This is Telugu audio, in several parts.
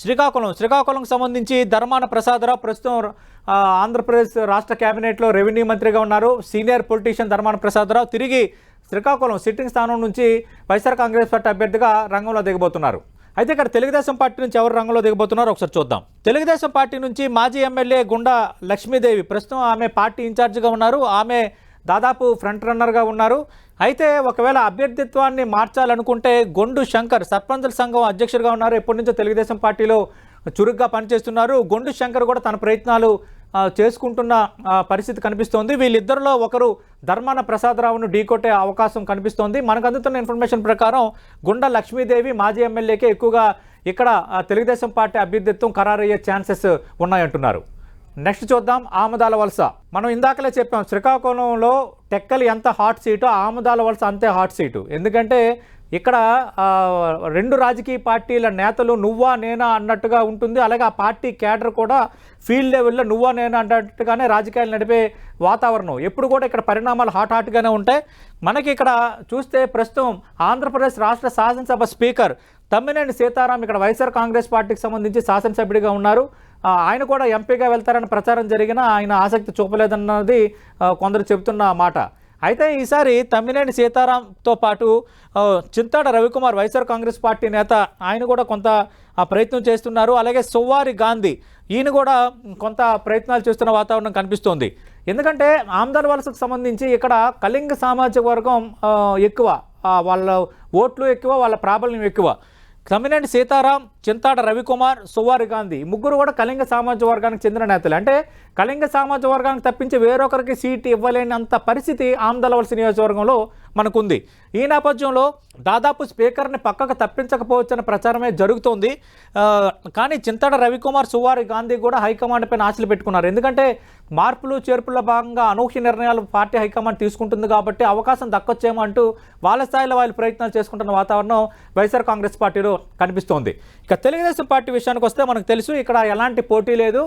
శ్రీకాకుళం శ్రీకాకుళం సంబంధించి ధర్మాన ప్రసాదరావు ప్రస్తుతం ఆంధ్రప్రదేశ్ రాష్ట్ర కేబినెట్లో రెవెన్యూ మంత్రిగా ఉన్నారు. సీనియర్ పొలిటీషియన్ ధర్మాన ప్రసాదరావు తిరిగి శ్రీకాకుళం సిట్టింగ్ స్థానం నుంచి వైఎస్ఆర్ కాంగ్రెస్ పార్టీ అభ్యర్థిగా రంగంలో దిగబోతున్నారు. అయితే ఇక్కడ తెలుగుదేశం పార్టీ నుంచి ఎవరు రంగంలో దిగబోతున్నారో ఒకసారి చూద్దాం. తెలుగుదేశం పార్టీ నుంచి మాజీ ఎమ్మెల్యే గుండా లక్ష్మీదేవి ప్రస్తుతం ఆమె పార్టీ ఇన్ఛార్జిగా ఉన్నారు. ఆమె దాదాపు ఫ్రంట్ రన్నర్గా ఉన్నారు. అయితే ఒకవేళ అభ్యర్థిత్వాన్ని మార్చాలనుకుంటే గొండు శంకర్ సర్పంచుల సంఘం అధ్యక్షుడిగా ఉన్నారు. ఎప్పటి నుంచో తెలుగుదేశం పార్టీలో చురుగ్గా పనిచేస్తున్నారు. గొండు శంకర్ కూడా తన ప్రయత్నాలు చేసుకుంటున్న పరిస్థితి కనిపిస్తోంది. వీళ్ళిద్దరిలో ఒకరు ధర్మాన ప్రసాదరావును ఢీకొట్టే అవకాశం కనిపిస్తోంది. మనకు అందుతున్న ఇన్ఫర్మేషన్ ప్రకారం గుండ లక్ష్మీదేవి మాజీ ఎమ్మెల్యేకే ఎక్కువగా ఇక్కడ తెలుగుదేశం పార్టీ అభ్యర్థిత్వం ఖరారయ్యే ఛాన్సెస్ ఉన్నాయంటున్నారు. నెక్స్ట్ చూద్దాం ఆమదాల వలస. మనం ఇందాకలే చెప్పాం శ్రీకాకుళంలో టెక్కలి ఎంత హాట్ సీటు ఆమదాల వలస అంతే హాట్ సీటు. ఎందుకంటే ఇక్కడ రెండు రాజకీయ పార్టీల నేతలు నువ్వా నేనా అన్నట్టుగా ఉంటుంది. అలాగే ఆ పార్టీ క్యాడర్ కూడా ఫీల్డ్ లెవెల్లో నువ్వా నేనా అన్నట్టుగానే రాజకీయాలు నడిపే వాతావరణం. ఎప్పుడు కూడా ఇక్కడ పరిణామాలు హాట్ హాట్గానే ఉంటాయి. మనకి ఇక్కడ చూస్తే ప్రస్తుతం ఆంధ్రప్రదేశ్ రాష్ట్ర శాసనసభ స్పీకర్ తమ్మినేని సీతారాం ఇక్కడ వైఎస్ఆర్ కాంగ్రెస్ పార్టీకి సంబంధించి శాసనసభ్యుడిగా ఉన్నారు. ఆయన కూడా ఎంపీగా వెళ్తారని ప్రచారం జరిగినా ఆయన ఆసక్తి చూపలేదన్నది కొందరు చెబుతున్న మాట. అయితే ఈసారి తమ్మినేని సీతారాంతో పాటు Chintada Ravikumar YSR Congress party నేత ఆయన కూడా కొంత ప్రయత్నం చేస్తున్నారు. అలాగే సువ్వారి గాంధీ ఈయన కూడా కొంత ప్రయత్నాలు చేస్తున్న వాతావరణం కనిపిస్తోంది. ఎందుకంటే ఆమ్దాల వలసకు సంబంధించి ఇక్కడ కళింగ సామాజిక వర్గం ఎక్కువ వాళ్ళ ఓట్లు ఎక్కువ వాళ్ళ ప్రాబల్యం ఎక్కువ. తమ్మినేని సీతారాం చింతాడ రవికుమార్ సువారి గాంధీ ముగ్గురు కూడా కళింగ సామాజిక వర్గానికి చెందిన నేతలు. అంటే కళింగ సామాజిక వర్గానికి తప్పించి వేరొకరికి సీట్ ఇవ్వలేనంత పరిస్థితి ఆందోళవలస నియోజకవర్గంలో మనకుంది. ఈ నేపథ్యంలో దాదాపు స్పీకర్ని పక్కకు తప్పించకపోవచ్చని ప్రచారమే జరుగుతోంది. కానీ చింతడ రవికుమార్ సువారి గాంధీ కూడా హైకమాండ్ పైన ఆశలు పెట్టుకున్నారు. ఎందుకంటే మార్పులు చేర్పుల భాగంగా అనూహ్య నిర్ణయాలు పార్టీ హైకమాండ్ తీసుకుంటుంది కాబట్టి అవకాశం దక్కొచ్చేమో అంటూ వాళ్ళ స్థాయిలో వాళ్ళు ప్రయత్నాలు చేసుకుంటున్న వాతావరణం వైఎస్ఆర్ కాంగ్రెస్ పార్టీలో కనిపిస్తోంది. ఇక తెలుగుదేశం పార్టీ విషయానికి వస్తే మనకు తెలుసు ఇక్కడ ఎలాంటి పోటీ లేదు.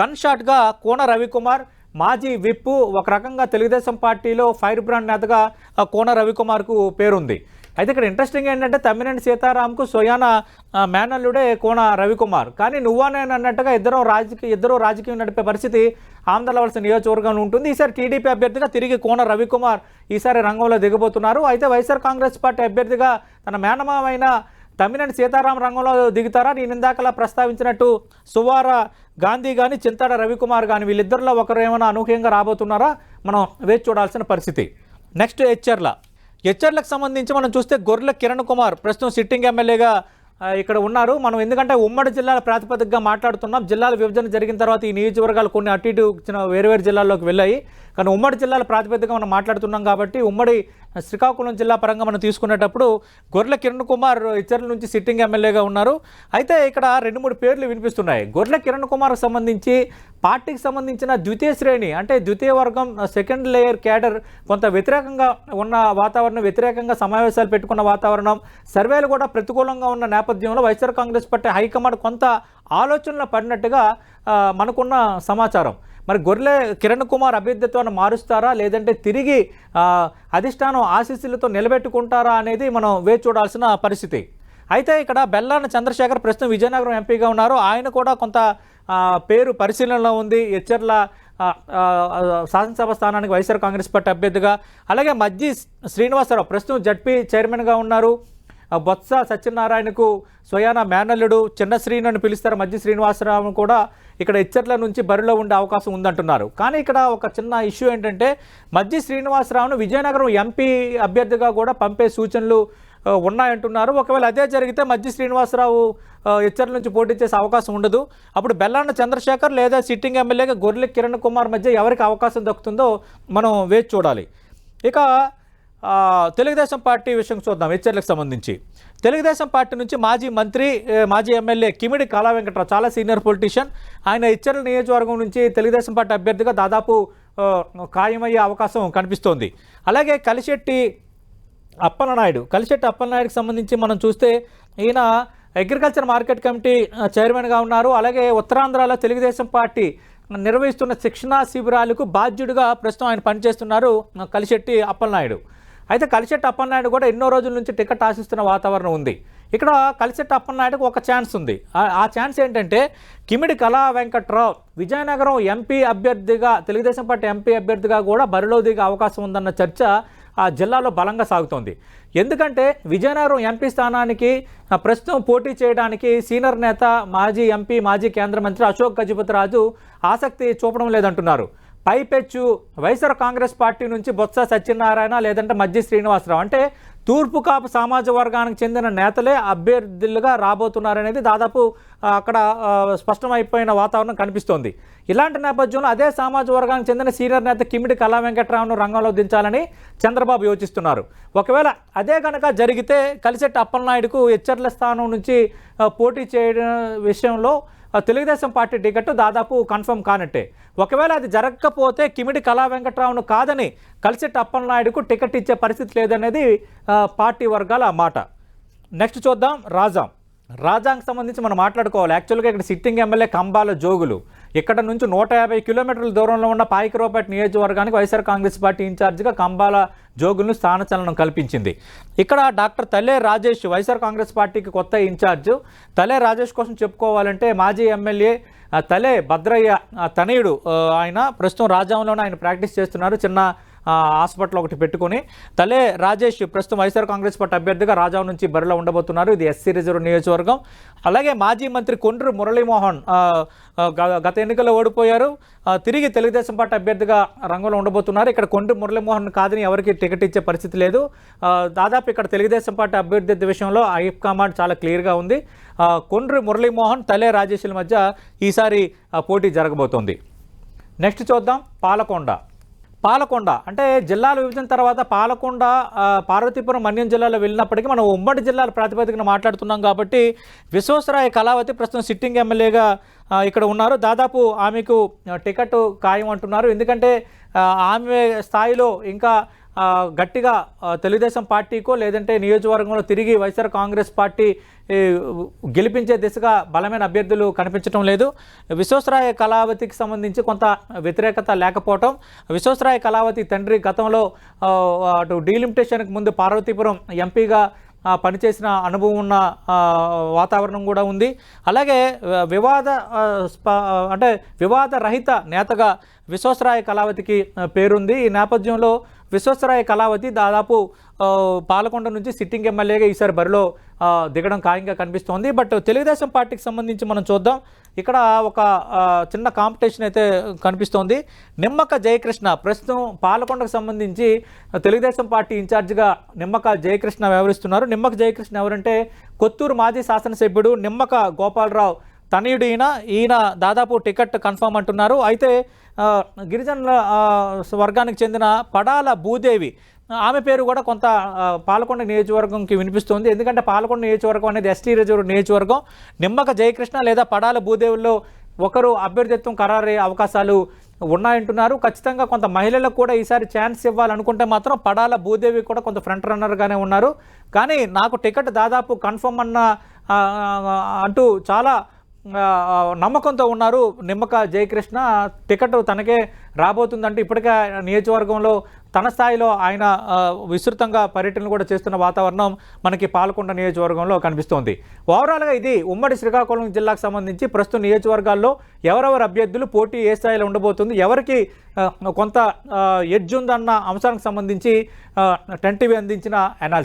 గన్ షాట్గా కోన రవికుమార్ మాజీ విప్పు ఒక రకంగా తెలుగుదేశం పార్టీలో ఫైర్ బ్రాండ్ నేతగా కోన రవికుమార్కు పేరుంది. అయితే ఇక్కడ ఇంట్రెస్టింగ్ ఏంటంటే తమ్మినేని సీతారాంకు సోయాన మేనల్లుడే కోన రవికుమార్. కానీ నువ్వా నేను అన్నట్టుగా ఇద్దరు రాజకీయ ఇద్దరు రాజకీయం నడిపే పరిస్థితి ఆంధ్రవలస నియోజకవర్గంలో ఉంటుంది. ఈసారి టీడీపీ అభ్యర్థిగా తిరిగి కోన రవికుమార్ ఈసారి రంగంలో దిగబోతున్నారు. అయితే వైఎస్ఆర్ కాంగ్రెస్ పార్టీ అభ్యర్థిగా తన మేనమామైన తమ్మినేని సీతారాం రంగంలో దిగుతారా? నేను ఇందాకలా ప్రస్తావించినట్టు సువార గాంధీ కానీ చింతాడ రవికుమార్ కానీ వీళ్ళిద్దరిలో ఒకరు ఏమైనా అనూహ్యంగా రాబోతున్నారా? మనం వేచి చూడాల్సిన పరిస్థితి. నెక్స్ట్ హెచ్ఆర్ల హెచ్ఆర్లకు సంబంధించి మనం చూస్తే గొర్రెల కిరణ్ కుమార్ ప్రస్తుతం సిట్టింగ్ ఎమ్మెల్యేగా ఇక్కడ ఉన్నారు. మనం ఎందుకంటే ఉమ్మడి జిల్లాల ప్రాతిపదికగా మాట్లాడుతున్నాం. జిల్లాల విభజన జరిగిన తర్వాత ఈ నియోజకవర్గాలు కొన్ని అటు ఇటు చిన్న వేరు వేరు జిల్లాల్లోకి వెళ్ళాయి. కానీ ఉమ్మడి జిల్లాల ప్రాతిపదికగా మనం మాట్లాడుతున్నాం కాబట్టి ఉమ్మడి శ్రీకాకుళం జిల్లా పరంగా మనం తీసుకునేటప్పుడు గొర్రెల కిరణ్ కుమార్ ఇచ్చర్ల నుంచి సిట్టింగ్ ఎమ్మెల్యేగా ఉన్నారు. అయితే ఇక్కడ రెండు మూడు పేర్లు వినిపిస్తున్నాయి. గొర్రెల కిరణ్ కుమార్కు సంబంధించి పార్టీకి సంబంధించిన ద్వితీయ శ్రేణి అంటే ద్వితీయ వర్గం సెకండ్ లేయర్ క్యాడర్ కొంత వ్యతిరేకంగా ఉన్న వాతావరణం వ్యతిరేకంగా సమావేశాలు పెట్టుకున్న వాతావరణం సర్వేలు కూడా ప్రతికూలంగా ఉన్న నేపథ్యంలో వైఎస్ఆర్ కాంగ్రెస్ పార్టీ హైకమాండ్ కొంత ఆలోచనలు పడినట్టుగా మనకున్న సమాచారం. మరి గొర్రె కిరణ్ కుమార్ అభ్యర్థిత్వాన్ని మారుస్తారా? లేదంటే తిరిగి అధిష్టానం ఆశీస్సులతో నిలబెట్టుకుంటారా అనేది మనం వేచి చూడాల్సిన పరిస్థితి. అయితే ఇక్కడ బెల్లాన చంద్రశేఖర్ ప్రస్తుతం విజయనగరం ఎంపీగా ఉన్నారు. ఆయన కూడా కొంత పేరు పరిశీలనలో ఉంది. హెచ్చర్ల శాసనసభ స్థానానికి వైఎస్ఆర్ కాంగ్రెస్ పార్టీ అభ్యర్థిగా. అలాగే మజ్జి శ్రీనివాసరావు ప్రస్తుతం జడ్పీ చైర్మన్గా ఉన్నారు. బొత్స సత్యనారాయణకు స్వయాన మేనల్లుడు చిన్న శ్రీను అని పిలుస్తారు. మధ్య శ్రీనివాసరావు కూడా ఇక్కడ ఇచ్చర్ల నుంచి బరిలో ఉండే అవకాశం ఉందంటున్నారు. కానీ ఇక్కడ ఒక చిన్న ఇష్యూ ఏంటంటే మధ్య శ్రీనివాసరావును విజయనగరం ఎంపీ అభ్యర్థిగా కూడా పంపే సూచనలు ఉన్నాయంటున్నారు. ఒకవేళ అదే జరిగితే మధ్య శ్రీనివాసరావు ఆ, ఇచ్చర్ల నుంచి పోటీ చేసే అవకాశం ఉండదు. అప్పుడు బెల్లాన్న చంద్రశేఖర్ లేదా సిట్టింగ్ ఎమ్మెల్యేగా గొర్రెల కిరణ్ కుమార్ మధ్య ఎవరికి అవకాశం దక్కుతుందో మనం వేచి చూడాలి. ఇక తెలుగుదేశం పార్టీ విషయం చూద్దాం హెచ్చరికలకు సంబంధించి. తెలుగుదేశం పార్టీ నుంచి మాజీ మంత్రి మాజీ ఎమ్మెల్యే కిమిడి కళా వెంకట్రావు చాలా సీనియర్ పొలిటీషియన్. ఆయన హెచ్చరిక నియోజకవర్గం నుంచి తెలుగుదేశం పార్టీ అభ్యర్థిగా దాదాపు ఖాయమయ్యే అవకాశం కనిపిస్తోంది. అలాగే కలిశెట్టి అప్పలనాయుడు కలిశెట్టి అప్పలనాయుడుకి సంబంధించి మనం చూస్తే ఈయన అగ్రికల్చర్ మార్కెట్ కమిటీ చైర్మన్గా ఉన్నారు. అలాగే ఉత్తరాంధ్రలో తెలుగుదేశం పార్టీ నిర్వహిస్తున్న శిక్షణా శిబిరాలకు బాధ్యుడిగా ప్రస్తుతం ఆయన పనిచేస్తున్నారు కలిశెట్టి అప్పలనాయుడు. అయితే కలిశెట్టి అప్పన్నాయుడు కూడా ఎన్నో రోజుల నుంచి టికెట్ ఆశిస్తున్న వాతావరణం ఉంది. ఇక్కడ కలిశెట్టి అప్పన్నాయుడుకు ఒక ఛాన్స్ ఉంది. ఆ- ఛాన్స్ ఏంటంటే కిమిడి కళా వెంకట్రావు విజయనగరం ఎంపీ అభ్యర్థిగా తెలుగుదేశం పార్టీ ఎంపీ అభ్యర్థిగా కూడా బరిలో దిగే అవకాశం ఉందన్న చర్చ ఆ జిల్లాలో బలంగా సాగుతోంది. ఎందుకంటే విజయనగరం ఎంపీ స్థానానికి ప్రస్తుతం పోటీ చేయడానికి సీనియర్ నేత మాజీ ఎంపీ మాజీ కేంద్ర మంత్రి అశోక్ గజపతిరాజు ఆసక్తి చూపడం లేదంటున్నారు. పైపెచ్చు వైఎస్ఆర్ కాంగ్రెస్ పార్టీ నుంచి బొత్స సత్యనారాయణ లేదంటే మధ్య శ్రీనివాసరావు. అంటే తూర్పు కాపు సామాజిక వర్గానికి చెందిన నేతలే అభ్యర్థులుగా రాబోతున్నారనేది దాదాపు అక్కడ స్పష్టమైపోయిన వాతావరణం కనిపిస్తోంది. ఇలాంటి నేపథ్యంలో అదే సామాజిక వర్గానికి చెందిన సీనియర్ నేత కిమిడి కళా వెంకట్రావును రంగంలో దించాలని చంద్రబాబు యోచిస్తున్నారు. ఒకవేళ అదే కనుక జరిగితే కలిసెట్టి అప్పలనాయుడుకు హెచ్చర్ల స్థానం నుంచి పోటీ చేయడం విషయంలో తెలుగుదేశం పార్టీ టికెట్ దాదాపు కన్ఫర్మ్ కానట్టే. ఒకవేళ అది జరగకపోతే కిమిడి కళా వెంకట్రావును కాదని కలిసెట్టి అప్పలనాయుడుకు టికెట్ ఇచ్చే పరిస్థితి లేదనేది పార్టీ వర్గాల మాట. నెక్స్ట్ చూద్దాం రాజాం. రాజాంకి సంబంధించి మనం మాట్లాడుకోవాలి. యాక్చువల్గా ఇక్కడ సిట్టింగ్ ఎమ్మెల్యే కంబాల జోగులు. ఇక్కడ నుంచి నూట యాభై కిలోమీటర్ల దూరంలో ఉన్న పాయికరావుపేట నియోజకవర్గానికి వైఎస్ఆర్ కాంగ్రెస్ పార్టీ ఇన్ఛార్జిగా కంబాల జోగులను స్థానచలనం కల్పించింది. ఇక్కడ డాక్టర్ తల్లే రాజేష్ వైఎస్ఆర్ కాంగ్రెస్ పార్టీకి కొత్త ఇన్ఛార్జ్. తలే రాజేష్ కోసం చెప్పుకోవాలంటే మాజీ ఎమ్మెల్యే తలే భద్రయ్య తనయుడు ఆయన ప్రస్తుతం రాజాంలోనే ఆయన ప్రాక్టీస్ చేస్తున్నారు. చిన్న హాస్పిటల్ ఒకటి పెట్టుకొని తలే రాజేష్ ప్రస్తుతం వైఎస్ఆర్ కాంగ్రెస్ పార్టీ అభ్యర్థిగా రాజా నుంచి బరిలో ఉండబోతున్నారు. ఇది ఎస్సీ రిజర్వ్ నియోజకవర్గం. అలాగే మాజీ మంత్రి కొండ్రు మురళీమోహన్ గ- గత ఎన్నికల్లో ఓడిపోయారు. తిరిగి తెలుగుదేశం పార్టీ అభ్యర్థిగా రంగంలో ఉండబోతున్నారు. ఇక్కడ కొండ్రు మురళీమోహన్ కాదని ఎవరికి టికెట్ ఇచ్చే పరిస్థితి లేదు. దాదాపు ఇక్కడ తెలుగుదేశం పార్టీ అభ్యర్థి విషయంలో ఐఎఫ్ కమాండ్ చాలా క్లియర్గా ఉంది. కొండ్రి మురళీమోహన్ తలే రాజేష్ల మధ్య ఈసారి పోటీ జరగబోతోంది. నెక్స్ట్ చూద్దాం పాలకొండ. పాలకొండ. అంటే జిల్లాల విభజన తర్వాత పాలకొండ పార్వతీపురం మన్యం జిల్లాలో వెళ్ళినప్పటికీ మనం ఉమ్మడి జిల్లాల ప్రాతిపదికన మాట్లాడుతున్నాం కాబట్టి విశ్వేశ్వరాయ కళావతి ప్రస్తుతం సిట్టింగ్ ఎమ్మెల్యేగా ఇక్కడ ఉన్నారు. దాదాపు ఆమెకు టికెట్ ఖాయం అంటున్నారు. ఎందుకంటే ఆమె స్థాయిలో ఇంకా గట్టిగా తెలుగుదేశం పార్టీకో లేదంటే నియోజకవర్గంలో తిరిగి వైఎస్ఆర్ కాంగ్రెస్ పార్టీ గెలిపించే దిశగా బలమైన అభ్యర్థులు కనిపించడం లేదు. విశ్వసరాయ కళావతికి సంబంధించి కొంత వ్యతిరేకత లేకపోవటం. విశ్వసరాయ కళావతి తండ్రి గతంలో అటు డీలిమిటేషన్కి ముందు పార్వతీపురం ఎంపీగా పనిచేసిన అనుభవం ఉన్న వాతావరణం కూడా ఉంది. అలాగే వివాద అంటే వివాద రహిత నేతగా విశ్వసరాయ కళావతికి పేరుంది. ఈ నేపథ్యంలో విశ్వసరాయ కళావతి దాదాపు పాలకొండ నుంచి సిట్టింగ్ ఎమ్మెల్యేగా ఈసారి బరిలో దిగడం ఖాయంగా కనిపిస్తోంది. బట్ తెలుగుదేశం పార్టీకి సంబంధించి మనం చూద్దాం. ఇక్కడ ఒక చిన్న కాంపిటీషన్ అయితే కనిపిస్తోంది. నిమ్మక జయకృష్ణ ప్రస్తుతం పాలకొండకు సంబంధించి తెలుగుదేశం పార్టీ ఇన్ఛార్జిగా నిమ్మక జయకృష్ణ వ్యవహరిస్తున్నారు. నిమ్మక జయకృష్ణ ఎవరంటే కొత్తూరు మాజీ శాసనసభ్యుడు నిమ్మక గోపాలరావు తనయుడు ఈయన. ఈయన దాదాపు టికెట్ కన్ఫర్మ్ అంటున్నారు. అయితే గిరిజనుల వర్గానికి చెందిన పడాల భూదేవి. ఆమె పేరు కూడా కొంత పాలకొండ నియోజకవర్గంకి వినిపిస్తుంది. ఎందుకంటే పాలకొండ నియోజకవర్గం అనేది ఎస్టీ రిజర్వ్ నియోజకవర్గం. నిమ్మక జయకృష్ణ లేదా పడాల భూదేవుల్లో ఒకరు అభ్యర్థిత్వం ఖరారయ్యే అవకాశాలు ఉన్నాయంటున్నారు. ఖచ్చితంగా కొంత మహిళలకు కూడా ఈసారి ఛాన్స్ ఇవ్వాలనుకుంటే మాత్రం పడాల భూదేవి కూడా కొంత ఫ్రంట్ రన్నర్గానే ఉన్నారు. కానీ నాకు టికెట్ దాదాపు కన్ఫర్మ్ అన్న అంటూ చాలా నమ్మకంతో ఉన్నారు. నిమ్మక జయకృష్ణ టికెట్ తనకే రాబోతుందంటే ఇప్పటికే నియోజకవర్గంలో తన స్థాయిలో ఆయన విస్తృతంగా పర్యటనలు కూడా చేస్తున్న వాతావరణం మనకి పాలకొండ నియోజకవర్గంలో కనిపిస్తోంది. ఓవరాల్గా ఇది ఉమ్మడి శ్రీకాకుళం జిల్లాకు సంబంధించి ప్రస్తుత నియోజకవర్గాల్లో ఎవరెవరు అభ్యర్థులు పోటీ ఏ స్థాయిలో ఉండబోతుంది ఎవరికి కొంత ఎడ్జ్ ఉందన్న అంశానికి సంబంధించి టెన్ అందించిన అనాలిసిస్